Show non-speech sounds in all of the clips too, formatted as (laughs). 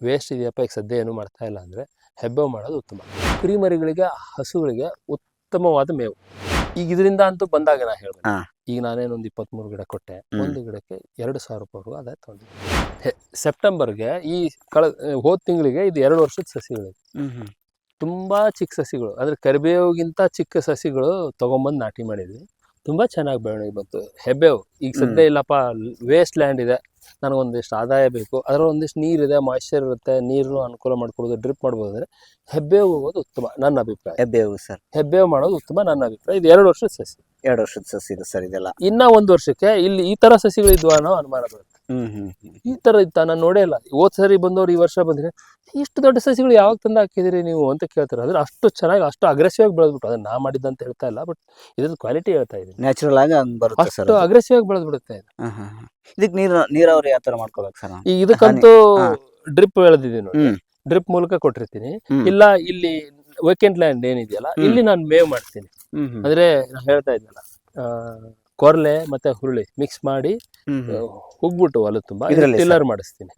Waste ಇದೆಯಪ್ಪ ಈಗ ಸದ್ಯ ಏನು ಮಾಡ್ತಾ ಇಲ್ಲ ಅಂದರೆ ಹೆಬ್ಬೆವು ಮಾಡೋದು ಉತ್ತಮ. ಕುರಿಮರಿಗಳಿಗೆ ಹಸುಗಳಿಗೆ ಉತ್ತಮವಾದ ಮೇವು. ಈಗ ಇದರಿಂದ ಅಂತೂ ಬಂದಾಗ ನಾ ಹೇಳ್ಬೇಕು ಹಾ. ಈಗ ನಾನೇನೊಂದು ಇಪ್ಪತ್ತ್ಮೂರು ಗಿಡ ಕೊಟ್ಟೆ. ಒಂದು ಗಿಡಕ್ಕೆ ಎರಡು ಸಾವಿರ ರೂಪಾಯಿವರೆಗೂ ಅದೇ ತೊಗೊಂಡಿದ್ದೆ. ಸೆಪ್ಟೆಂಬರ್ಗೆ ಈ ಕಳ ಹೋದ ತಿಂಗಳಿಗೆ ಇದು ಎರಡು ವರ್ಷದ ಸಸಿಗಳು ತುಂಬಾ ಚಿಕ್ಕ ಸಸಿಗಳು. ಅಂದರೆ ಕರಿಬೇವಿಗಿಂತ ಚಿಕ್ಕ ಸಸಿಗಳು ತೊಗೊಂಬಂದು ನಾಟಿ ಮಾಡಿದ್ವಿ. ತುಂಬಾ ಚೆನ್ನಾಗಿ ಬೆಳವಣಿಗೆ ಬಂತು. ಹೆಬ್ಬೇವು ಈಗ ಸದ್ಯ ಇಲ್ಲಪ್ಪ ವೇಸ್ಟ್ ಲ್ಯಾಂಡ್ ಇದೆ. ನನಗೊಂದಿಷ್ಟು ಆದಾಯ ಬೇಕು. ಅದರ ಒಂದಿಷ್ಟು ನೀರಿದೆ ಮಾಯ್ಶ್ಚರ್ ಇರುತ್ತೆ ನೀರು ಅನುಕೂಲ ಮಾಡ್ಕೊಡೋದು ಡ್ರಿಪ್ ಮಾಡ್ಬೋದು ಅಂದ್ರೆ ಹೆಬ್ಬೇವು ಹೋಗೋದು ಉತ್ತಮ ನನ್ನ ಅಭಿಪ್ರಾಯ. ಹೆಬ್ಬೇವು ಸರ್. ಹೆಬ್ಬೇವು ಮಾಡೋದು ಉತ್ತಮ ನನ್ನ ಅಭಿಪ್ರಾಯ. ಇದು ಎರಡು ವರ್ಷದ ಸಸಿ. ಎರಡು ವರ್ಷದ ಸಸಿ ಇದು ಸರ್ ಇದೆಲ್ಲ. ಇನ್ನ ಒಂದು ವರ್ಷಕ್ಕೆ ಇಲ್ಲಿ ಈ ತರ ಸಸಿಗಳು ಇದ್ವಾ ಅನ್ನೋ ಅನುಮಾನ ಬರುತ್ತೆ. ಹ್ಮ್ ಹ್ಮ್ ಹ್ಮ್. ಈ ತರ ಇತ್ತ? ನಾನು ನೋಡೇ ಇಲ್ಲ. ಹೋದ್ ಸರಿ ಬಂದವರು ಈ ವರ್ಷ ಬಂದ್ರೆ ಇಷ್ಟು ದೊಡ್ಡ ಸಸಿಗಳು ಯಾವಾಗ ತಂದು ಹಾಕಿದಿರಿ ನೀವು ಅಂತ ಕೇಳ್ತಾರೆ. ಅಂದ್ರೆ ಅಷ್ಟು ಚೆನ್ನಾಗಿ ಅಷ್ಟು ಅಗ್ರೆಸಿವ್ ಆಗಿ ಬೆಳೆದ್ಬಿಟ್ಟು ಅದನ್ನ ನಾ ಮಾಡಿದ್ದಂತ ಹೇಳ್ತಾ ಇಲ್ಲ ಬಟ್ ಇದ್ರ ಕ್ವಾಲಿಟಿ ಹೇಳ್ತಾ ಇದ್ದೀನಿ ನ್ಯಾಚುರಲ್ ಆಗಿ ಹಂಗೆ ಬರುತ್ತೆ ಸರ್ ಅಷ್ಟು ಅಗ್ರೆಸಿವ್ ಆಗಿ ಬೆಳೆದ್ಬಿಡುತ್ತೆ ಇದು. ಇದಕ್ಕೆ ನೀರು ನೀರಾವರಿ ಯಾವ ತರ ಮಾಡ್ಕೋಬೇಕು ಸರ್ ಈಗ ಇದಕ್ಕಂತೂ ಡ್ರಿಪ್ ಎಳೆದಿದ್ದೀನಿ ನೋಡಿ. ಹ್ಮ್. ಡ್ರಿಪ್ ಮೂಲಕ ಕೊಟ್ಟಿರ್ತೀನಿ. ಹ್ಮ್. ಇಲ್ಲ ಇಲ್ಲಿ ವೇಕೆಂಟ್ ಲ್ಯಾಂಡ್ ಏನಿದೆಯಲ್ಲ ಇಲ್ಲಿ ನಾನು ಮೇವ್ ಮಾಡ್ತೀನಿ. ಅಂದ್ರೆ ನಾನು ಹೇಳ್ತಾ ಇದ್ನಲ್ಲ ಆ, ಕೊರ್ಲೆ ಮತ್ತೆ ಹುರುಳಿ ಮಿಕ್ಸ್ ಮಾಡಿ ಹುಗ್ಬಿಟ್ಟು ಹೊಲ ತುಂಬಾ ಇದ್ರಲ್ಲಿ ಟಿಲ್ಲರ್ ಮಾಡಿಸ್ತೀನಿ.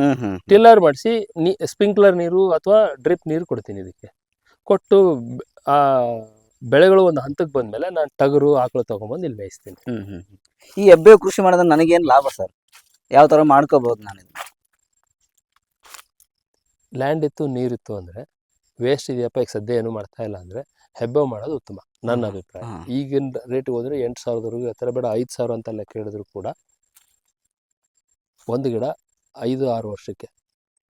ಟಿಲ್ಲರ್ ಮಾಡಿಸಿ ನೀ ಸ್ಪ್ರಿಂಕ್ಲರ್ ನೀರು ಅಥವಾ ಡ್ರಿಪ್ ನೀರು ಕೊಡ್ತೀನಿ ಇದಕ್ಕೆ. ಕೊಟ್ಟು ಬ- ಆ ಬೆಳೆಗಳು ಒಂದು ಹಂತಕ್ಕೆ ಬಂದ್ಮೇಲೆ ನಾನು ಟಗರು ಆಕಳು ತಗೊಂಡ್ಬಂದು ಇಲ್ಲಿ ಮೇಯಿಸ್ತೀನಿ ಹ್ಮ್ ಹ್ಮ್ ಹ್ಮ್. ಈ ಹೆಬ್ಬೆ ಕೃಷಿ ಮಾಡೋದ್ರೆ ನನಗೇನ್ ಲಾಭ ಸರ್ ಯಾವ ತರ ಮಾಡ್ಕೋಬಹುದು ನಾನು ಇದನ್ನ? ಲ್ಯಾಂಡ್ ಇತ್ತು ನೀರಿತ್ತು ಅಂದ್ರೆ ವೇಸ್ಟ್ ಇದೆಯಪ್ಪ ಈಗ ಸದ್ಯ ಏನು ಮಾಡ್ತಾ ಇಲ್ಲ ಅಂದ್ರೆ ಹೆಬ್ಬೆ ಮಾಡೋದು ಉತ್ತಮ ನನ್ನ ಅಭಿಪ್ರಾಯ ಹಾ. ಈಗಿನ ರೇಟ್ ಹೋದ್ರೆ ಎಂಟು ಸಾವಿರದವರೆಗೂ ಆ ಥರ ಬೇಡ ಐದು ಸಾವಿರ ಅಂತ ಲೆಕ್ಕ ಹಿಡಿದ್ರು ಕೂಡ ಒಂದು ಗಿಡ ಐದು ಆರು ವರ್ಷಕ್ಕೆ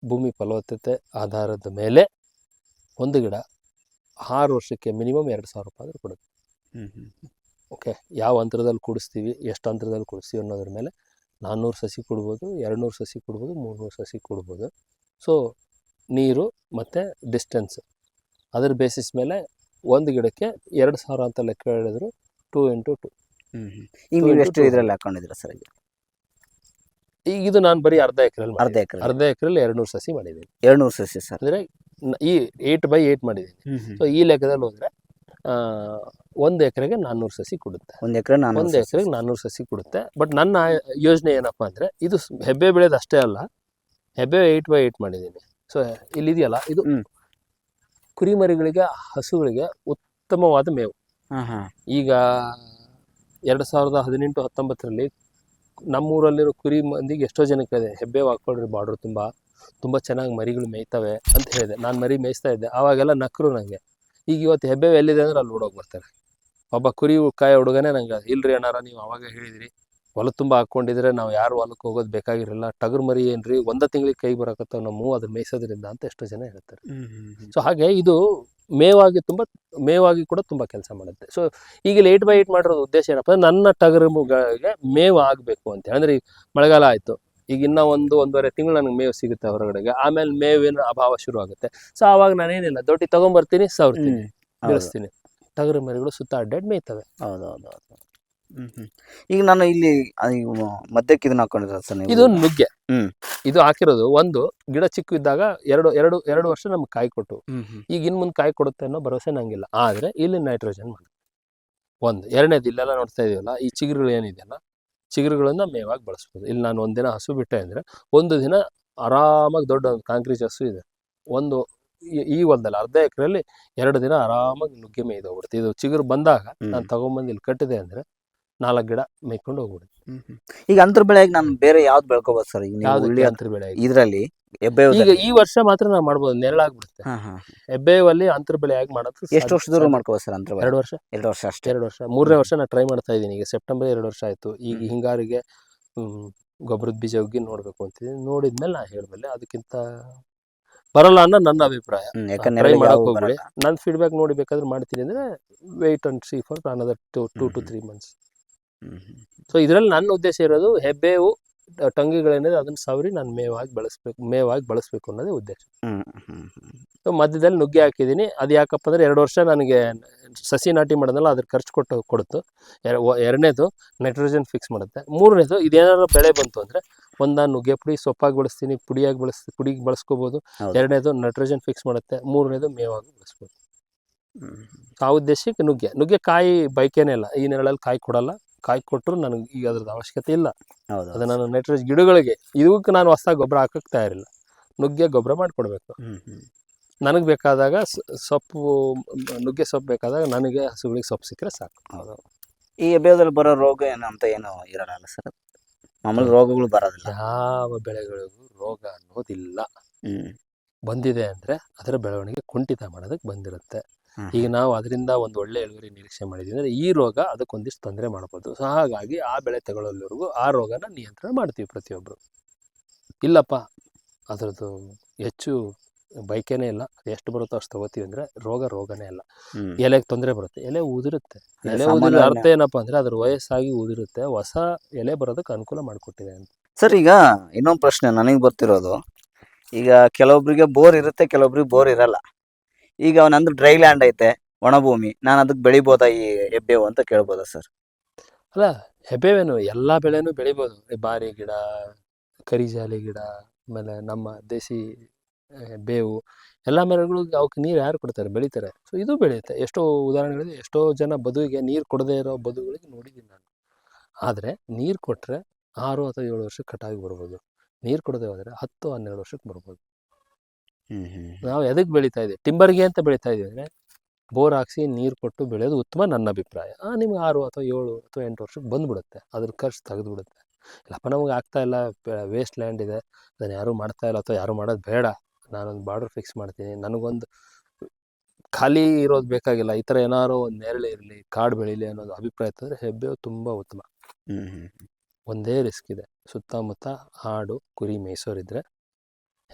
ಭೂಮಿ ಫಲವತ್ತತೆ ಆಧಾರದ ಮೇಲೆ ಒಂದು ಗಿಡ ಆರು ವರ್ಷಕ್ಕೆ ಮಿನಿಮಮ್ ಎರಡು ಸಾವಿರ ರೂಪಾಯಿ ಆದರೂ ಕೊಡುತ್ತೆ. ಓಕೆ ಯಾವ ಅಂತರದಲ್ಲಿ ಕೂಡಿಸ್ತೀವಿ ಎಷ್ಟು ಅಂತರದಲ್ಲಿ ಕೂಡಿಸ್ತೀವಿ ಅನ್ನೋದ್ರ ಮೇಲೆ ನಾನ್ನೂರು ಸಸಿ ಕೊಡ್ಬೋದು ಎರಡುನೂರು ಸಸಿ ಕೊಡ್ಬೋದು ಮೂರ್ನೂರು ಸಸಿ ಕೊಡ್ಬೋದು. ಸೊ ನೀರು ಮತ್ತು ಡಿಸ್ಟೆನ್ಸ್ ಅದರ ಬೇಸಿಸ್ ಮೇಲೆ ಒಂದು ಗಿಡಕ್ಕೆ ಎರಡು ಸಾವಿರ ಅಂತ ಲೆಕ್ಕ ಹೇಳಿದ್ರು ಟೂ ಇಂಟು ಟು. ಈಗ ನೀವು ಎಷ್ಟು ಇದರಲ್ಲಿ ಹಾಕೊಂಡಿದ್ದೀರಾ ಸರ್ ಈಗ? ಈಗ ಇದು ನಾನು ಬರೀ ಅರ್ಧ ಎಕರೆ ಅರ್ಧ ಎಕರೆ ಅರ್ಧ ಎಕರೆಲ್ಲಿ ಎರಡುನೂರು ಸಸಿ ಮಾಡಿದ್ದೀನಿ. ಎರಡ್ನೂರು ಸಸಿ ಸರ್. ಅಂದರೆ ಈ ಏಯ್ಟ್ ಬೈ ಏಯ್ಟ್ ಮಾಡಿದ್ದೀನಿ. ಸೊ ಈ ಲೆಕ್ಕದಲ್ಲಿ ಹೋದರೆ ಒಂದು ಎಕರೆಗೆ ನಾನ್ನೂರು ಸಸಿ ಕೊಡುತ್ತೆ. ಒಂದ್ ಎಕರೆ ಒಂದು ಎಕರೆಗೆ ನಾನ್ನೂರು ಸಸಿ ಕೊಡುತ್ತೆ. ಬಟ್ ನನ್ನ ಯೋಜನೆ ಏನಪ್ಪ ಅಂದರೆ ಇದು ಹೆಬ್ಬೆ ಬೆಳೆಯೋದು ಅಷ್ಟೇ ಅಲ್ಲ ಹೆಬ್ಬೆ ಏಯ್ಟ್ ಬೈ ಏಯ್ಟ್ ಮಾಡಿದ್ದೀನಿ. ಸೊ ಇಲ್ಲಿದೆಯಲ್ಲ ಇದು ಕುರಿಮರಿಗಳಿಗೆ ಹಸುಗಳಿಗೆ ಉತ್ತಮವಾದ ಮೇವು. ಈಗ ಎರಡು ಸಾವಿರದ ಹದಿನೆಂಟು ಹತ್ತೊಂಬತ್ತರಲ್ಲಿ ನಮ್ಮೂರಲ್ಲಿರೋ ಕುರಿ ಮಂದಿಗೆ ಎಷ್ಟೋ ಜನಕ್ಕೆ ಇದೆ. ಹೆಬ್ಬೇವು ಹಾಕ್ಕೊಳ್ರಿ ಬಾರ್ಡ್ರು ತುಂಬ. ತುಂಬ ಚೆನ್ನಾಗಿ ಮರಿಗಳು ಮೇಯ್ತವೆ ಅಂತ ಹೇಳಿದೆ. ನಾನು ಮರಿ ಮೇಯಿಸ್ತಾ ಇದ್ದೆ. ಆವಾಗೆಲ್ಲ ನಕ್ಕರು ನನಗೆ ಈಗ ಇವತ್ತು ಹೆಬ್ಬೇವು ಎಲ್ಲಿದೆ ಅಂದ್ರೆ ಅಲ್ಲಿ ಓಡೋಗಿ ಬರ್ತಾರೆ. ಒಬ್ಬ ಕುರಿ ಕಾಯಿ ಹುಡುಗನೇ ನಂಗೆ ಇಲ್ರಿ ಅಣ್ಣಾರ, ನೀವು ಅವಾಗ ಹೇಳಿದ್ರಿ. ಹೊಲ ತುಂಬ ಹಾಕ್ಕೊಂಡಿದ್ರೆ ನಾವು ಯಾರು ಹೊಲಕ್ಕೆ ಹೋಗೋದು ಬೇಕಾಗಿರಲಿಲ್ಲ. ಟಗರ್ ಮರಿ ಏನ್ರಿ? ಒಂದ ತಿಂಗಳಿಗೆ ಕೈ ಬರಕತ್ತಾವ ನಮ್ಮ ಅದನ್ನ ಮೇಯಿಸೋದ್ರಿಂದ ಅಂತ ಎಷ್ಟೋ ಜನ ಹೇಳ್ತಾರೆ. ಸೊ ಹಾಗೆ ಇದು ಮೇವಾಗಿ ತುಂಬ ಮೇವಾಗಿ ಕೂಡ ತುಂಬ ಕೆಲಸ ಮಾಡುತ್ತೆ. ಸೊ ಈಗ ಏಟ್ ಬೈ ಏಟ್ ಮಾಡಿರೋದು ಉದ್ದೇಶ ಏನಪ್ಪ ಅಂದ್ರೆ ನನ್ನ ಟಗರುಗಳಿಗೆ ಮೇವು ಆಗಬೇಕು ಅಂತ. ಅಂದ್ರೆ ಈಗ ಮಳೆಗಾಲ ಆಯಿತು. ಈಗ ಇನ್ನೂ ಒಂದು ಒಂದೂವರೆ ತಿಂಗಳು ನನಗೆ ಮೇವು ಸಿಗುತ್ತೆ ಹೊರಗಡೆಗೆ. ಆಮೇಲೆ ಮೇವಿನ ಅಭಾವ ಶುರು ಆಗುತ್ತೆ. ಸೊ ಆವಾಗ ನಾನೇನಿಲ್ಲ ದೊಡ್ಡ ತಗೊಂಬರ್ತೀನಿ ಸವರ್ತೀನಿ ಬೆಳೆಸ್ತೀನಿ. ಟಗರು ಮರಿಗಳು ಸುತ್ತ ಅಡ್ಡಾಡ್ ಮೇಯ್ತವೆ. ಹೌದೌದು. ಈಗ ನಾನು ಇಲ್ಲಿ ಮಧ್ಯಕ್ಕೆ ಇದನ್ನ ಹಾಕೊಂಡಿರ ಸರ್ ನೀವು. ಇದು ನುಗ್ಗೆ. ಹ್ಮ್. ಇದು ಹಾಕಿರೋದು ಒಂದು ಗಿಡ ಚಿಕ್ಕ ಇದ್ದಾಗ ಎರಡು ಎರಡು ಎರಡು ವರ್ಷ ನಮ್ಗೆ ಕಾಯಿ ಕೊಟ್ಟು. ಈಗ ಇನ್ ಮುಂದೆ ಕಾಯಿ ಕೊಡುತ್ತೆ ಅನ್ನೋ ಭರವಸೆ ನಂಗಿಲ್ಲ. ಆದ್ರೆ ಇಲ್ಲಿ ನೈಟ್ರೋಜನ್ ಮಾಡಿ ಒಂದು. ಎರಡನೇದು ಇಲ್ಲೆಲ್ಲ ನೋಡ್ತಾ ಇದೀವಲ್ಲ ಈ ಚಿಗುರುಗಳು ಏನಿದೆಯಲ್ಲ ಚಿಗುರುಗಳನ್ನ ಮೇವಾಗಿ ಬಳಸ್ಬೋದು. ಇಲ್ಲಿ ನಾನು ಒಂದಿನ ಹಸು ಬಿಟ್ಟೆ ಅಂದ್ರೆ ಒಂದು ದಿನ ಆರಾಮಾಗಿ ದೊಡ್ಡ ಒಂದು ಕಾಂಕ್ರೀಟ್ ಹಸು ಇದೆ. ಒಂದು ಈ- ಹೊಲದಲ್ಲಿ ಅರ್ಧ ಎಕರೆಯಲ್ಲಿ ಎರಡು ದಿನ ಆರಾಮಾಗಿ ನುಗ್ಗೆ ಮೇಯ್ದು ಹೋಗ್ಬಿಡುತ್ತೆ. ಇದು ಚಿಗುರು ಬಂದಾಗ. ನಾನು ತಗೊಂಬಂದು ಇಲ್ಲಿ ಕಟ್ಟಿದೆ ಅಂದರೆ ನಾಲ್ಕು ಗಿಡ ಮೇಯ್ಕೊಂಡು ಹೋಗ್ಬಿಡುತ್ತೆ. ಈಗ ಅಂತರ ಬೆಳೆಯಾಗಿ ನಾನು ಬೇರೆ ಯಾವ್ದು ಬೆಳ್ಕೋಬೋದು ಸರ್? ಈಗ ಯಾವ್ದು ಅಂತರ ಬೆಳೆ ಆಗಿ. ಇದರಲ್ಲಿ ಹೆಬ್ಬೇವು ಈಗ ಈ ವರ್ಷ ಮಾತ್ರ ನಾವು ಮಾಡ್ಬೋದು ನೆರಳಾಗ್ಬಿಡುತ್ತೆ ಹೆಬ್ಬೇವಲ್ಲಿ ಅಂತರ ಬೆಳೆ ಆಗಿ ಮಾಡೋದು ಎಷ್ಟು ಸಾಧ್ಯ- ದೂರ. ಮಾಡ್ಕೋಬೋದು ಸರ್ ಅಂತರ ಬೆಳೆ? ಎರಡು ವರ್ಷ. ಎರಡು ವರ್ಷ ಅಷ್ಟೇ. ಎರಡು ವರ್ಷ. ಮೂರನೇ ವರ್ಷ ನಾನು ಟ್ರೈ ಮಾಡ್ತಾ ಇದ್ದೀನಿ. ಈಗ ಸೆಪ್ಟೆಂಬರ್ ಎರಡು ವರ್ಷ ಆಯಿತು. ಈಗ ಹಿಂಗಾರಿಗೆ ಹ್ಮ್, ಗೊಬ್ಬರದ ಬೀಜ ಹೋಗಿ ನೋಡ್ಬೇಕು ಅಂತಿದ್ದೀನಿ. ನೋಡಿದ್ಮೇಲೆ ನಾನು ಹೇಳಬಲ್ಲೆ ಅದಕ್ಕಿಂತ ಬರಲ್ಲ ಅನ್ನೋ ನನ್ನ ಅಭಿಪ್ರಾಯ. ಹ್ಮ್ ಟ್ರೈ ಮಾಡಕ್ ಹೋಗ್ಬೇಡಿ ನನ್ನ ಫೀಡ್ಬ್ಯಾಕ್ ನೋಡಿ ಬೇಕಾದ್ರೆ ಮಾಡ್ತೀನಿ ಅಂದ್ರೆ wait and see for another two two two three months so ಇದರಲ್ಲಿ ನನ್ನ ಉದ್ದೇಶ ಇರೋದು ಹೆಬ್ಬೇವು ಟೊಂಗಿಗಳೇನಿದೆ ಅದನ್ನ ಸವರಿ ನಾನು ಮೇವಾಗಿ ಬಳಸ್ಬೇಕು ಮೇವಾಗಿ ಬಳಸ್ಬೇಕು ಅನ್ನೋದೇ ಉದ್ದೇಶ. ಸೊ ಮಧ್ಯದಲ್ಲಿ ನುಗ್ಗೆ ಹಾಕಿದ್ದೀನಿ. ಅದು ಯಾಕಪ್ಪ ಅಂದ್ರೆ ಎರಡು ವರ್ಷ ನನಗೆ ಸಸಿ ನಾಟಿ ಮಾಡೋದಲ್ಲ ಅದ್ರ ಖರ್ಚು ಕೊಟ್ಟು ಕೊಡುತ್ತು. ಎರ- ಎರಡನೇದು ನೈಟ್ರೋಜನ್ ಫಿಕ್ಸ್ ಮಾಡುತ್ತೆ. ಮೂರನೇದು ಇದೇನಾದ್ರು ಬೆಳೆ ಬಂತು ಅಂದ್ರೆ ಒಂದು ನಾನು ನುಗ್ಗೆ ಪುಡಿ ಸೊಪ್ಪಾಗಿ ಬಳಸ್ತೀನಿ ಪುಡಿಯಾಗಿ ಬಳಸ್ ಪುಡಿಗೆ ಬಳಸ್ಕೋಬೋದು. ಎರಡನೇದು ನೈಟ್ರೋಜನ್ ಫಿಕ್ಸ್ ಮಾಡುತ್ತೆ. ಮೂರನೇದು ಮೇವಾಗಿ ಬಳಸ್ಬೋದು. ಆ ಉದ್ದೇಶಕ್ಕೆ ನುಗ್ಗೆ. ನುಗ್ಗೆ ಕಾಯಿ ಬೈಕೇನೆ ಇಲ್ಲ. ಈ ನೆರಳಲ್ಲಿ ಕಾಯಿ ಕೊಡಲ್ಲ. ಕಾಯಿ ಕೊಟ್ಟರು ನನಗೆ ಈಗ ಅದ್ರದ್ದು ಅವಶ್ಯಕತೆ ಇಲ್ಲ. ಹೌದು ಅದು ನಾನು ನೈಟ್ರೋಜ್ ಗಿಡಗಳಿಗೆ ಇದಕ್ಕೆ ನಾನು ಹೊಸ ಗೊಬ್ಬರ ಹಾಕಕ್ಕೆ ತಯಾರಿಲ್ಲ. ನುಗ್ಗೆ ಗೊಬ್ಬರ ಮಾಡಿಕೊಡ್ಬೇಕು. ಹ್ಮ್ ಹ್ಮ್. ನನಗೆ ಬೇಕಾದಾಗ ಸ- ಸೊಪ್ಪು ಮ್, ನುಗ್ಗೆ ಸೊಪ್ಪು ಬೇಕಾದಾಗ ನನಗೆ ಹಸುಗಳಿಗೆ ಸೊಪ್ಪು ಸಿಕ್ಕರೆ ಸಾಕು. ಹೌದು ಈ ಎಬ್ಬೆದಲ್ಲಿ ಬರೋ ರೋಗ ಏನು ಅಂತ ಏನು ಇರೋಲ್ಲ ಸರ್? ಮಾಮೂಲಿ ರೋಗಗಳು ಬರೋದಿಲ್ಲ. ಯಾವ ಬೆಳೆಗಳಿಗೂ ರೋಗ ಅನ್ನೋದಿಲ್ಲ. ಹ್ಮ್. ಬಂದಿದೆ ಅಂದರೆ ಅದರ ಬೆಳವಣಿಗೆ ಕುಂಠಿತ ಮಾಡೋದಕ್ಕೆ ಬಂದಿರುತ್ತೆ. ಈಗ ನಾವು ಅದರಿಂದ ಒಂದು ಒಳ್ಳೆ ಇಳುವರಿ ನಿರೀಕ್ಷೆ ಮಾಡಿದ್ವಿ ಅಂದರೆ ಈ ರೋಗ ಅದಕ್ಕೊಂದಿಷ್ಟು ತೊಂದರೆ ಮಾಡ್ಬೋದು. ಸೊ ಹಾಗಾಗಿ ಆ ಬೆಳೆ ತಗೊಳ್ಳೋವರೆಗೂ ಆ ರೋಗನ ನಿಯಂತ್ರಣ ಮಾಡ್ತೀವಿ ಪ್ರತಿಯೊಬ್ಬರು ಇಲ್ಲಪ್ಪ ಅದರದ್ದು ಹೆಚ್ಚು ಬೈಕೇನೆ ಇಲ್ಲ. ಅದು ಎಷ್ಟು ಬರುತ್ತೋ ಅಷ್ಟು ತಗೋತೀವಿ ಅಂದ್ರೆ ರೋಗ ರೋಗನೇ ಇಲ್ಲ. ಎಲೆಗೆ ತೊಂದರೆ ಬರುತ್ತೆ. ಎಲೆ ಉದುರುತ್ತೆ. ಎಲೆ ಉದುರು ಉದುರಿ ಅರ್ಥ ಏನಪ್ಪಾ ಅಂದ್ರೆ ಅದ್ರ ವಯಸ್ಸಾಗಿ ಉದುರುತ್ತೆ. ಹೊಸ ಎಲೆ ಬರೋದಕ್ಕೆ ಅನುಕೂಲ ಮಾಡಿಕೊಟ್ಟಿದೆ ಅಂತ. ಸರ್ ಈಗ ಇನ್ನೊಂದು ಪ್ರಶ್ನೆ ನನಗೆ ಬರ್ತಿರೋದು. ಈಗ ಕೆಲವೊಬ್ರಿಗೆ ಬೋರ್ ಇರುತ್ತೆ ಕೆಲವೊಬ್ರಿಗೆ ಬೋರ್ ಇರಲ್ಲ. ಈಗ ನಂದು ಡ್ರೈ ಲ್ಯಾಂಡ್ ಐತೆ ಒಣಭೂಮಿ ನಾನು ಅದಕ್ಕೆ ಬೆಳಿಬೋದಾ ಈ ಹೆಬ್ಬೇವು ಅಂತ ಕೇಳ್ಬೋದಾ ಸರ್ ಅಲ್ಲ, ಹೆಬ್ಬೇವೇನು? ಎಲ್ಲ ಬೆಳೆನೂ ಬೆಳಿಬೋದು. ಬಾರಿ ಗಿಡ ಕರಿಜಾಲಿ ಗಿಡ, ಆಮೇಲೆ ನಮ್ಮ ದೇಸಿ ಬೇವು, ಎಲ್ಲ ಮರಗಳು ಅವಕ್ಕೆ ನೀರು ಯಾರು ಕೊಡ್ತಾರೆ? ಬೆಳಿತಾರೆ. ಸೊ ಇದು ಬೆಳೆಯುತ್ತೆ. ಎಷ್ಟೋ ಉದಾಹರಣೆಗಳಿದೆ. ಎಷ್ಟೋ ಜನ ಬದುವಿಗೆ ನೀರು ಕೊಡದೇ ಇರೋ ಬದುಗಳಿಗೆ ನೋಡಿದ್ದೀನಿ ನಾನು. ಆದರೆ ನೀರು ಕೊಟ್ಟರೆ ಆರು ಅಥವಾ ಏಳು ವರ್ಷಕ್ಕೆ ಕಟಾವಿಗೆ ಬರ್ಬೋದು. ನೀರು ಕೊಡದೆ ಹೋದರೆ ಹತ್ತು, ಹನ್ನೆರಡು ವರ್ಷಕ್ಕೆ ಬರ್ಬೋದು. ನಾವು ಎದಕ್ಕೆ ಬೆಳೀತಾ ಇದ್ದೀವಿ? ಟಿಂಬರ್ಗೆ ಅಂತ ಬೆಳೀತಾ ಇದ್ದೀವಿ. ಅಂದರೆ ಬೋರ್ ಹಾಕ್ಸಿ ನೀರು ಕೊಟ್ಟು ಬೆಳೆಯೋದು ಉತ್ತಮ ನನ್ನ ಅಭಿಪ್ರಾಯ. ಆ, ನಿಮ್ಗೆ ಆರು ಅಥವಾ ಏಳು ಅಥವಾ ಎಂಟು ವರ್ಷಕ್ಕೆ ಬಂದ್ಬಿಡುತ್ತೆ. ಅದ್ರ ಖರ್ಚು ತೆಗೆದುಬಿಡುತ್ತೆ. ಇಲ್ಲಪ್ಪ ನಮಗೆ ಆಗ್ತಾ ಇಲ್ಲ. ವೇಸ್ಟ್ ಲ್ಯಾಂಡ್ ಇದೆ. ಅದನ್ನು ಯಾರೂ ಮಾಡ್ತಾ ಇಲ್ಲ ಅಥವಾ ಯಾರೂ ಮಾಡೋದು ಬೇಡ. ನಾನೊಂದು ಬಾರ್ಡರ್ ಫಿಕ್ಸ್ ಮಾಡ್ತೀನಿ. ನನಗೊಂದು ಖಾಲಿ ಇರೋದು ಬೇಕಾಗಿಲ್ಲ. ಈ ಥರ ಏನಾದ್ರು ಒಂದು ನೆರಳು ಇರಲಿ ಕಾಡು ಬೆಳೀಲಿ ಅನ್ನೋದು ಅಭಿಪ್ರಾಯ ಇತ್ತಂದರೆ ಹೆಬ್ಬೆ ತುಂಬ ಉತ್ತಮ. ಒಂದೇ ರಿಸ್ಕ್ ಇದೆ. ಸುತ್ತಮುತ್ತ ಆಡು ಕುರಿ ಮೇಯಿಸೋರಿದ್ರೆ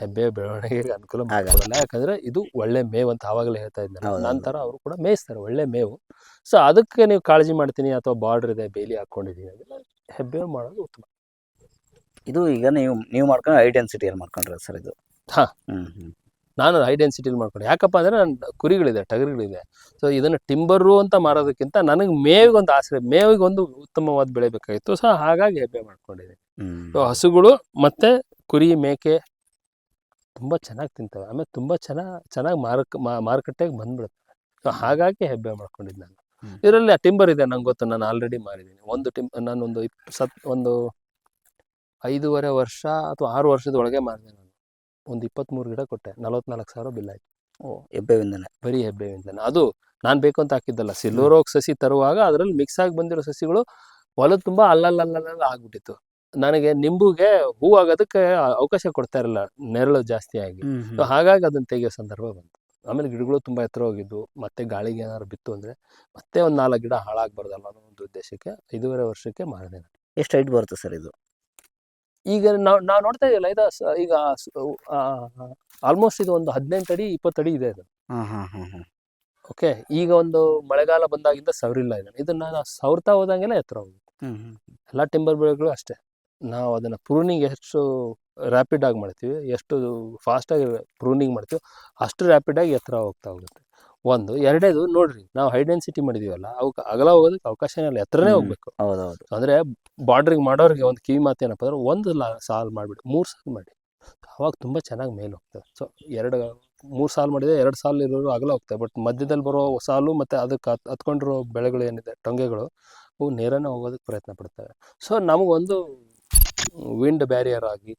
ಹೆಬ್ಬೆ ಬೆಳವಣಿಗೆಗೆ (laughs) ಅನುಕೂಲ. ಮಾಡಿಕೊಡಲ್ಲ. ಯಾಕಂದ್ರೆ ಇದು ಒಳ್ಳೆ ಮೇವು ಅಂತ ಆವಾಗಲೇ ಹೇಳ್ತಾ ಇದ್ದಾರೆ. ನಂತರ ಅವರು ಕೂಡ ಮೇಯಿಸ್ತಾರೆ ಒಳ್ಳೆ ಮೇವು. ಸೊ ಅದಕ್ಕೆ ನೀವು ಕಾಳಜಿ ಮಾಡ್ತೀನಿ ಅಥವಾ ಬಾರ್ಡರ್ ಇದೆ ಬೇಲಿ ಹಾಕೊಂಡಿದ್ದೀನಿ ಅಂದ್ರೆ ಹೆಬ್ಬೆ ಮಾಡೋದು ಉತ್ತಮ. ಇದು ಈಗ ನೀವು ನೀವು ಮಾಡ್ಕೊಂಡು ಹೈ ಡೆನ್ಸಿಟಿಯಲ್ಲಿ ಮಾಡ್ಕೊಂಡ್ರೆ ಸರ್ ಇದು? ಹಾ. ನಾನು ಹೈ ಡೆನ್ಸಿಟಿಲಿ ಮಾಡ್ಕೊಂಡು. ಯಾಕಪ್ಪ ಅಂದರೆ ನನ್ನ ಕುರಿಗಳಿದೆ ಟಗರಿಗಳಿದೆ. ಸೊ ಇದನ್ನು ಟಿಂಬರು ಅಂತ ಮಾರೋದಕ್ಕಿಂತ ನನಗೆ ಮೇವಿಗೆ ಒಂದು ಆಸರೆ ಮೇವಿಗೆ ಒಂದು ಉತ್ತಮವಾದ ಬೆಳೆ ಬೇಕಾಗಿತ್ತು. ಸೊ ಹಾಗಾಗಿ ಹೆಬ್ಬೆ ಮಾಡ್ಕೊಂಡಿದ್ದೀನಿ. ಸೊ ಹಸುಗಳು ಮತ್ತು ಕುರಿ ಮೇಕೆ ತುಂಬ ಚೆನ್ನಾಗಿ ತಿಂತವೆ. ಆಮೇಲೆ ತುಂಬ ಚೆನ್ನಾಗಿ ಚೆನ್ನಾಗಿ ಮಾರಕ್ ಮಾರುಕಟ್ಟೆಗೆ ಬಂದ್ಬಿಡುತ್ತೆ. ಸೊ ಹಾಗಾಗಿ ಹೆಬ್ಬೆ ಮಾಡ್ಕೊಂಡಿದ್ದು ನಾನು. ಇದರಲ್ಲಿ ಇದರಲ್ಲಿ ಟಿಂಬರ್ ಇದೆ ನಂಗೆ ಗೊತ್ತು ನಾನು ಆಲ್ರೆಡಿ ಮಾರಿದ್ದೀನಿ ಒಂದು ಟಿಮ್ ನಾನೊಂದು ಇಪ್ ಸತ್ ಒಂದು ಐದೂವರೆ ವರ್ಷ ಅಥವಾ ಆರು ವರ್ಷದ ಒಳಗೆ ಮಾರಿದೆ ನಾನು. ಒಂದು ಇಪ್ಪತ್ತ್ಮೂರು ಗಿಡ ಕೊಟ್ಟೆ. ನಲವತ್ನಾಲ್ಕು ಸಾವಿರ ಬಿಲ್ ಆಯ್ತು. ಓ ಹೆಬ್ಬೆವಿಂದನೆ. ಬರೀ ಹೆಬ್ಬೆವಿಂದನೆ. ಅದು ನಾನು ಬೇಕು ಅಂತ ಹಾಕಿದ್ದಲ್ಲ. ಸಿಲ್ವರ್ ಓಕ್ ಸಸಿ ತರುವಾಗ ಅದರಲ್ಲಿ ಮಿಕ್ಸ್ ಆಗಿ ಬಂದಿರೋ ಸಸಿಗಳು ಹೊಲದ ತುಂಬ ಅಲ್ಲಲ್ಲಲ್ಲ ಆಗ್ಬಿಟ್ಟಿತ್ತು. ನನಗೆ ನಿಂಬುಗೆ ಹೂ ಆಗೋದಕ್ಕೆ ಅವಕಾಶ ಕೊಡ್ತಾ ಇರಲಿಲ್ಲ ನೆರಳು ಜಾಸ್ತಿ ಆಗಿ. ಸೊ ಹಾಗಾಗಿ ಅದನ್ನ ತೆಗೆಯೋ ಸಂದರ್ಭ ಬಂತು. ಆಮೇಲೆ ಗಿಡಗಳು ತುಂಬಾ ಎತ್ತರ ಹೋಗಿದ್ವು ಮತ್ತೆ ಗಾಳಿಗೆ ಏನಾದ್ರು ಬಿತ್ತು ಅಂದ್ರೆ ಮತ್ತೆ ಒಂದು ನಾಲ್ಕು ಗಿಡ ಹಾಳಾಗಬಾರ್ದಲ್ಲ ಅನ್ನೋ ಒಂದು ಉದ್ದೇಶಕ್ಕೆ ಐದೂವರೆ ವರ್ಷಕ್ಕೆ ಮಾರಿದೆ ನಾನು. ಎಷ್ಟು ಹೈಟ್ ಬರುತ್ತೆ ಸರ್ ಇದು? ಈಗ ನಾವು ನಾವು ನೋಡ್ತಾ ಇದೆಯಲ್ಲ ಇದು ಸ- ಈಗ ಆಲ್ಮೋಸ್ಟ್ ಇದು ಒಂದು ಹದಿನೆಂಟು ಅಡಿ ಇಪ್ಪತ್ತು ಅಡಿ ಇದೆ ಅದು. ಓಕೆ ಈಗ ಒಂದು ಮಳೆಗಾಲ ಬಂದಾಗಿಂದ ಸವರಿಲ್ಲ ಇದನ್ನು. ಇದನ್ನ ನಾವು ಸವರ್ತಾ ಹೋದಂಗೆಲ್ಲ ಎತ್ತರ ಹೋಗುತ್ತೆ. ಎಲ್ಲ ಟಿಂಬರ್ ಬೆಳೆಗಳು ಅಷ್ಟೇ. ನಾವು ಅದನ್ನು ಪ್ರೂನಿಂಗ್ ಎಷ್ಟು ರ್ಯಾಪಿಡಾಗಿ ಮಾಡ್ತೀವಿ ಎಷ್ಟು ಫಾಸ್ಟಾಗಿ ಪ್ರೂನಿಂಗ್ ಮಾಡ್ತೀವಿ ಅಷ್ಟು ರ್ಯಾಪಿಡಾಗಿ ಎತ್ತರ ಹೋಗ್ತಾ ಹೋಗುತ್ತೆ. ಒಂದು ಎರಡೇದು ನೋಡ್ರಿ ನಾವು ಹೈ ಡೆನ್ಸಿಟಿ ಮಾಡಿದೀವಲ್ಲ ಅವಕ್ಕೆ ಅಗಲ ಹೋಗೋದಕ್ಕೆ ಅವಕಾಶ ಇಲ್ಲ ಎತ್ತರನೇ. ಹೋಗ್ಬೇಕು. ಹೌದೌದು. ಅಂದರೆ ಬಾರ್ಡ್ರಿಗೆ ಮಾಡೋರಿಗೆ ಒಂದು ಕಿವಿ ಮಾತೇನಪ್ಪ ಅಂದ್ರೆ ಒಂದು ಲಾ ಸಾಲು ಮಾಡಿಬಿಡಿ ಮೂರು ಸಾಲು ಮಾಡಿ. ಅವಾಗ ತುಂಬ ಚೆನ್ನಾಗಿ ಮೇಲೆ ಹೋಗ್ತದೆ ಸೊ ಎರಡು ಮೂರು ಸಾಲು ಮಾಡಿದರೆ ಎರಡು ಸಾಲು ಇರೋರು ಅಗಲ ಹೋಗ್ತವೆ. ಬಟ್ ಮಧ್ಯದಲ್ಲಿ ಬರೋ ಸಾಲು ಮತ್ತು ಅದಕ್ಕೆ ಹತ್ ಹತ್ಕೊಂಡಿರೋ ಬೆಳೆಗಳು ಏನಿದೆ ಟೊಂಗೆಗಳು ಅವು ನೇರನೇ ಹೋಗೋದಕ್ಕೆ ಪ್ರಯತ್ನ ಪಡ್ತವೆ. ಸೊ ನಮಗೊಂದು ವಿಂಡ್ ಬ್ಯಾರಿಯರ್ ಆಗಿ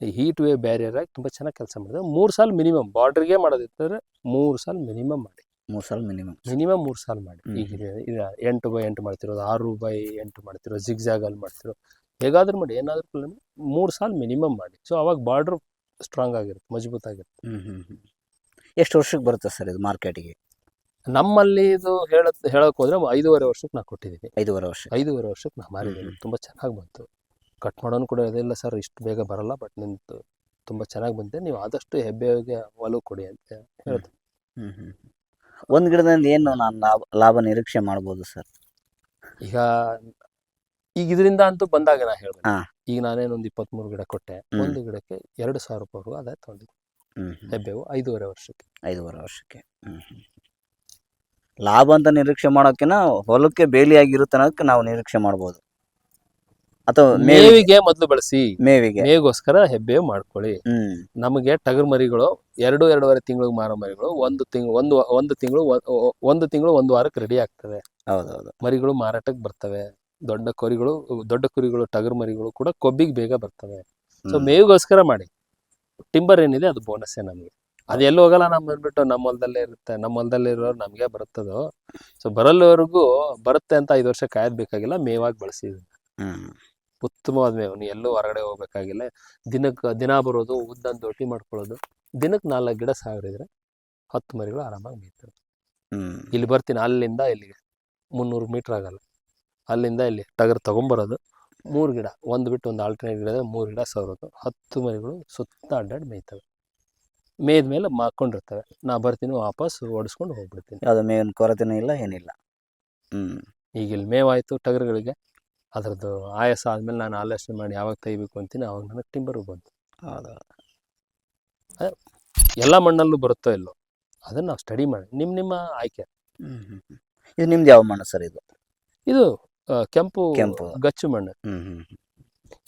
ಹೀಟ್ ವೇವ್ ಬ್ಯಾರಿಯರ್ ಆಗಿ ತುಂಬ ಚೆನ್ನಾಗಿ ಕೆಲಸ ಮಾಡಿದೆ. ಮೂರು ಸಾಲ ಮಿನಿಮಮ್ ಬಾರ್ಡ್ರಿಗೆ ಮಾಡೋದಿತ್ತಂದ್ರೆ ಮೂರು ಸಾಲ ಮಿನಿಮಮ್ ಮಾಡಿ. ಮೂರು ಸಾಲ ಮಿನಿಮಮ್ ಮಿನಿಮಮ್ ಮೂರು ಸಾಲ ಮಾಡಿ. ಈಗ ಎಂಟು ಬೈ ಎಂಟು ಮಾಡ್ತಿರೋದು ಆರು ಬೈ ಎಂಟು ಮಾಡ್ತಿರೋ ಜಿಗ್ಜಾಗಲ್ಲಿ ಮಾಡ್ತಿರೋ ಹೇಗಾದ್ರೂ ಮಾಡಿ ಏನಾದರೂ ಮೂರು ಸಾಲ ಮಿನಿಮಮ್ ಮಾಡಿ. ಸೊ ಅವಾಗ ಬಾರ್ಡ್ರ್ ಸ್ಟ್ರಾಂಗ್ ಆಗಿರುತ್ತೆ ಮಜಬೂತ್ ಆಗಿರುತ್ತೆ. ಹ್ಮ್ ಹ್ಮ್ ಹ್ಮ್. ಎಷ್ಟು ವರ್ಷಕ್ಕೆ ಬರುತ್ತೆ ಸರ್ ಇದು ಮಾರ್ಕೆಟಿಗೆ ನಮ್ಮಲ್ಲಿ ಇದು ಹೇಳಕ್ ಹೇಳಕ್ ಹೋದ್ರೆ ಐದೂವರೆ ವರ್ಷಕ್ಕೆ ನಾ ಕೊಟ್ಟಿದ್ದೀನಿ. ಐದೂವರೆ ವರ್ಷ. ಐದೂವರೆ ವರ್ಷಕ್ಕೆ ನಾವು ಮಾರಿದ್ದೀನಿ. ಹ್ಮ್. ತುಂಬ ಚೆನ್ನಾಗಿ ಬಂತು. ಕಟ್ ಮಾಡೋನು ಕೂಡ ಇದೆಲ್ಲ ಸರ್ ಇಷ್ಟು ಬೇಗ ಬರಲ್ಲ ಬಟ್ ನಿಂತು ತುಂಬ ಚೆನ್ನಾಗಿ ಬಂದಿದೆ. ನೀವು ಆದಷ್ಟು ಹೆಬ್ಬೆಗೆ ಒಲವು ಕೊಡಿ ಅಂತ ಹೇಳ್ತೀನಿ. ಒಂದು ಹ್ಮ್ ಒಂದ್ ಗಿಡದಿಂದ ಏನು ನಾನು ಲಾಭ ಲಾಭ ನಿರೀಕ್ಷೆ ಮಾಡ್ಬೋದು ಸರ್? ಈಗ ಈಗ ಇದರಿಂದ ಅಂತೂ ಬಂದಾಗ ನಾ ಹೇಳ್ಬೇಕು ಹಾ. ಈಗ ನಾನೇನೊಂದು ಇಪ್ಪತ್ಮೂರು ಗಿಡ ಕೊಟ್ಟೆ. ಹ್ಮ್. ಒಂದು ಗಿಡಕ್ಕೆ ಎರಡು ಸಾವಿರ ರೂಪಾಯಿವರೆಗೂ ಅದೇ ತೊಗೊಂಡಿದ್ದೆ. ಹ್ಮ್ ಹ್ಮ್. ಹೆಬ್ಬೇವು ಐದೂವರೆ ವರ್ಷಕ್ಕೆ. ಐದೂವರೆ ವರ್ಷಕ್ಕೆ. ಹ್ಮ್ ಹ್ಮ್. ಲಾಭ ಅಂತ ನಿರೀಕ್ಷೆ ಮಾಡೋಕಿನ ಹೊಲಕ್ಕೆ ಬೇಲಿಯಾಗಿರುತ್ತೆ ಅನ್ನೋದಕ್ಕೆ ನಾವು ನಿರೀಕ್ಷೆ ಮಾಡ್ಬೋದು. ಅಥವಾ ಮೇವಿಗೆ. ಮೊದಲು ಬಳಸಿ. ಮೇವಿಗೆ. ಮೇವಿಗೋಸ್ಕರ ಹೆಬ್ಬೇವು ಮಾಡ್ಕೊಳ್ಳಿ. ಹ್ಮ್. ನಮಗೆ ಟಗರ್ ಮರಿಗಳು ಎರಡು ಎರಡೂವರೆ ತಿಂಗಳಿಗೆ ಮಾರೋ ಮರಿಗಳು ಒಂದು ತಿಂಗಳು ಒಂದು ಒಂದು ತಿಂಗಳು ಒಂದು ತಿಂಗಳು ಒಂದು ವಾರಕ್ಕೆ ರೆಡಿ ಆಗ್ತವೆ. ಹೌದೌದು. ಮರಿಗಳು ಮಾರಾಟಕ್ಕೆ ಬರ್ತವೆ. ದೊಡ್ಡ ಕುರಿಗಳು ದೊಡ್ಡ ಕುರಿಗಳು ಟಗರ್ ಮರಿಗಳು ಕೂಡ ಕೊಬ್ಬಿಗೆ ಬೇಗ ಬರ್ತವೆ. ಸೊ ಮೇವಿಗೋಸ್ಕರ ಮಾಡಿ. ಟಿಂಬರ್ ಏನಿದೆ ಅದು ಬೋನಸ್ ನಮಗೆ. ಅದೆಲ್ಲ ಹೋಗಲ್ಲ ನಮ್ಮ ಬಂದ್ಬಿಟ್ಟು ನಮ್ಮ ಹೊಲದಲ್ಲೇ ಇರುತ್ತೆ. ನಮ್ಮ ಹೊಲದಲ್ಲೇ ಇರೋರು ನಮಗೆ ಬರುತ್ತದೋ. ಸೊ ಬರಲ್ಲವರೆಗೂ ಬರುತ್ತೆ ಅಂತ ಐದು ವರ್ಷ ಕಾಯದ್ ಬೇಕಾಗಿಲ್ಲ ಮೇವಾಗಿ ಬಳಸಿದ್ವಿ ಉತ್ತಮವಾದ ಮೇವು ನೀ ಎಲ್ಲೂ ಹೊರಗಡೆ ಹೋಗ್ಬೇಕಾಗಿಲ್ಲ. ದಿನಕ್ಕೆ ದಿನ ಬರೋದು ಉದ್ದನ ದೊಟ್ಟಿ ಮಾಡ್ಕೊಳ್ಳೋದು. ದಿನಕ್ಕೆ ನಾಲ್ಕು ಗಿಡ ಸಾವಿರಿದ್ರೆ ಹತ್ತು ಮರಿಗಳು ಆರಾಮಾಗಿ ಮೇಯ್ತವೆ. ಇಲ್ಲಿ ಬರ್ತೀನಿ ಅಲ್ಲಿಂದ ಇಲ್ಲಿಗೆ. ಮುನ್ನೂರು ಮೀಟ್ರ್ ಆಗಲ್ಲ. ಅಲ್ಲಿಂದ ಇಲ್ಲಿ ಟಗರ್ ತೊಗೊಂಬರೋದು. ಮೂರು ಗಿಡ ಒಂದು ಬಿಟ್ಟು ಒಂದು ಆಲ್ಟರ್ನೇಟ್ ಗಿಡ ಮೂರು ಗಿಡ ಸವರೋದು. ಹತ್ತು ಮರಿಗಳು ಸುತ್ತ ಅಡ್ಡಾಡಿ ಮೇಯ್ತವೆ. ಮೇಯ್ದ ಮೇಲೆ ಮಾಕೊಂಡಿರ್ತವೆ ನಾ ಬರ್ತೀನಿ ವಾಪಸ್ ಓಡಿಸ್ಕೊಂಡು ಹೋಗ್ಬಿಡ್ತೀನಿ. ಅದು ಮೇವಿನ ಕೊರತೆನೂ ಇಲ್ಲ ಏನಿಲ್ಲ. ಹ್ಞೂ ಈಗ ಇಲ್ಲಿ ಮೇವಾಯಿತು ಟಗರುಗಳಿಗೆ. ಅದರದ್ದು ಆಯಾಸ ಆದಮೇಲೆ ನಾನು ಆಲೋಚನೆ ಮಾಡಿ ಯಾವಾಗ ತೆಗಿಬೇಕು ಅಂತೀನಿ ಅವಾಗ ನನಗೆ ಟಿಂಬರು ಬಂತು ಹೌದು ಎಲ್ಲ ಮಣ್ಣಲ್ಲೂ ಬರುತ್ತೋ ಇಲ್ಲೋ ಅದನ್ನು ನಾವು ಸ್ಟಡಿ ಮಾಡಿ ನಿಮ್ಮ ನಿಮ್ಮ ಆಯ್ಕೆ. ಇದು ನಿಮ್ದು ಯಾವ ಮಣ್ಣು ಸರ್ ಇದು ಇದು ಆ, ಕೆಂಪು ಕೆಂಪು. ಗಚ್ಚು ಮಣ್ಣು.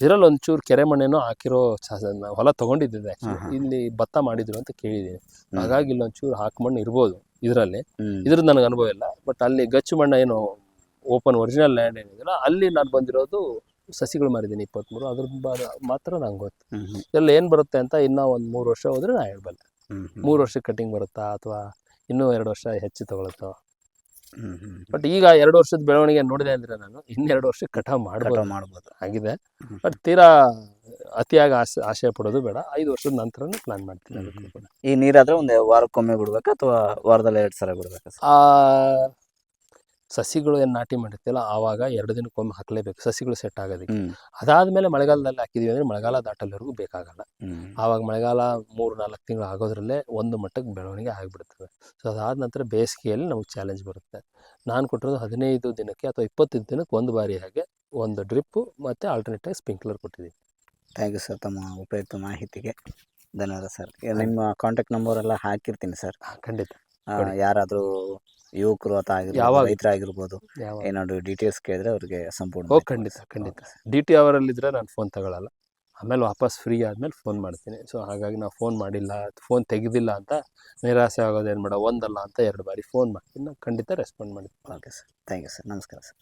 ಇದರಲ್ಲಿ ಒಂಚೂರು ಕೆರೆ ಮಣ್ಣೇನೋ ಹಾಕಿರೋ ಸ- ನಾವು ಹೊಲ ತಗೊಂಡಿದ್ದೆ actually. ಹಾ. ಇಲ್ಲಿ ಭತ್ತ ಮಾಡಿದ್ರು ಅಂತ ಕೇಳಿದ್ದೀನಿ ಹಾಗಾಗಿ ಇಲ್ಲಿ ಒಂಚೂರು ಹಾಕು ಮಣ್ಣು ಇರ್ಬೋದು ಇದರಲ್ಲಿ ಹ್ಮ್. ಇದ್ರದ್ದು ನನಗೆ ಅನುಭವ ಇಲ್ಲ ಬಟ್ ಅಲ್ಲಿ ಗಚ್ಚು ಮಣ್ಣ ಏನು ಓಪನ್ ಒರಿಜಿನಲ್ ಲ್ಯಾಂಡ್ ಏನಿದೆಯಲ್ಲ ಅಲ್ಲಿ ನಾನು ಬಂದಿರೋದು ಸಸಿಗಳು ಮಾರಿದ್ದೀನಿ ಇಪ್ಪತ್ತ್ಮೂರು ಅದ್ರ ಮಾತ್ರ ನಂಗೆ ಗೊತ್ತು. ಇದರಲ್ಲಿ ಏನು ಬರುತ್ತೆ ಅಂತ ಇನ್ನೂ ಒಂದು ಮೂರು ವರ್ಷ ಹೋದರೆ ನಾನು ಹೇಳ್ಬಲ್ಲೆ. ಮೂರು ವರ್ಷಕ್ಕೆ ಕಟಿಂಗ್ ಬರುತ್ತಾ ಅಥವಾ ಇನ್ನೂ ಎರಡು ವರ್ಷ ಹೆಚ್ಚು ತಗೊಳುತ್ತೋ. ಬಟ್ ಈಗ ಎರಡು ವರ್ಷದ ಬೆಳವಣಿಗೆ ನೋಡಿದೆ ಅಂದ್ರೆ ನಾನು ಇನ್ನೆರಡು ವರ್ಷ ಕಟ ಮಾಡ್ಬೋದು. ಕಟಾವ್ ಮಾಡ್ಬೋದು. ಆಗಿದೆ. ಬಟ್ ತೀರಾ ಅತಿಯಾಗಿ ಆಸೆ ಆಶಯ ಪಡೋದು ಬೇಡ. ಐದು ವರ್ಷದ ನಂತರನೇ ಪ್ಲಾನ್ ಮಾಡ್ತೀನಿ. ಈ ನೀರಾದ್ರೆ ಒಂದು ವಾರಕ್ಕೊಮ್ಮೆ ಬಿಡ್ಬೇಕಾ ಅಥವಾ ವಾರದಲ್ಲಿ ಎರಡು ಸಲ ಬಿಡ್ಬೇಕಾ ಆ ಸಸಿಗಳು ಏನು ನಾಟಿ ಮಾಡಿರ್ತಿಲ್ಲ ಆವಾಗ ಎರಡು ದಿನಕ್ಕೊಮ್ಮೆ ಹಾಕಲೇಬೇಕು. ಸಸಿಗಳು ಸೆಟ್ ಆಗೋದಕ್ಕೆ. ಅದಾದಮೇಲೆ ಮಳೆಗಾಲದಲ್ಲಿ ಹಾಕಿದೀವಿ ಅಂದರೆ ಮಳೆಗಾಲ ದಾಟೋವರೆಗೂ ಬೇಕಾಗಲ್ಲ. ಆವಾಗ ಮಳೆಗಾಲ ಮೂರು ನಾಲ್ಕು ತಿಂಗಳು ಆಗೋದ್ರಲ್ಲೇ ಒಂದು ಮಟ್ಟಕ್ಕೆ ಬೆಳವಣಿಗೆ ಆಗಿಬಿಡ್ತದೆ. ಸೊ ಅದಾದ ನಂತರ ಬೇಸಿಗೆಯಲ್ಲಿ ನಮಗೆ ಚಾಲೆಂಜ್ ಬರುತ್ತೆ. ನಾನು ಕೊಟ್ಟಿರೋದು ಹದಿನೈದು ದಿನಕ್ಕೆ ಅಥವಾ ಇಪ್ಪತ್ತೈದು ದಿನಕ್ಕೆ ಒಂದು ಬಾರಿ ಹಾಗೆ ಒಂದು ಡ್ರಿಪ್ಪು ಮತ್ತು ಆಲ್ಟರ್ನೇಟಾಗಿ ಸ್ಪ್ರಿಂಕ್ಲರ್ ಕೊಟ್ಟಿದ್ದೀನಿ ಥ್ಯಾಂಕ್ ಯು ಸರ್ ತಮ್ಮ ಉಪಯುಕ್ತ ಮಾಹಿತಿಗೆ. ಧನ್ಯವಾದ ಸರ್ ನಿಮ್ಮ ಕಾಂಟ್ಯಾಕ್ಟ್ ನಂಬರೆಲ್ಲ ಎಲ್ಲ ಹಾಕಿರ್ತೀನಿ ಸರ್ ಖಂಡಿತ. ಯಾರಾದರೂ ಯುವಕರು ಅಥವಾ ಆಗಿರ್ಬೋದು ಯಾವಾಗ? ರೈತರಾಗಿರ್ಬೋದು ಯಾವ ಏನಾದ್ರು ಡಿಟೇಲ್ಸ್ ಕೇಳಿದ್ರೆ ಅವ್ರಿಗೆ ಸಂಪೂರ್ಣ ಓ ಮಾಹಿತಿ ಖಂಡಿತ. ಖಂಡಿತ. ಡಿ ಟಿ ಅವರಲ್ಲಿದ್ದರೆ ನಾನು ಫೋನ್ ತಗೊಳ್ಳಲ್ಲ ಆಮೇಲೆ ವಾಪಸ್ ಫ್ರೀ ಆದಮೇಲೆ ಫೋನ್ ಮಾಡ್ತೀನಿ. ಸೊ ಹಾಗಾಗಿ ನಾವು ಫೋನ್ ಮಾಡಿಲ್ಲ ಫೋನ್ ತೆಗೆದಿಲ್ಲ ಅಂತ ನಿರಾಸೆ ಆಗೋದು ಏನು ಮಾಡೋ ಒಂದಲ್ಲ ಅಂತ ಎರಡು ಬಾರಿ ಫೋನ್ ಮಾಡ್ತೀನಿ. ನಾನು ಖಂಡಿತ ರೆಸ್ಪಾಂಡ್ ಮಾಡ್ತೀನಿ. Okay sir thank you sir ನಮಸ್ಕಾರ ಸರ್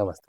ನಮಸ್ತೆ.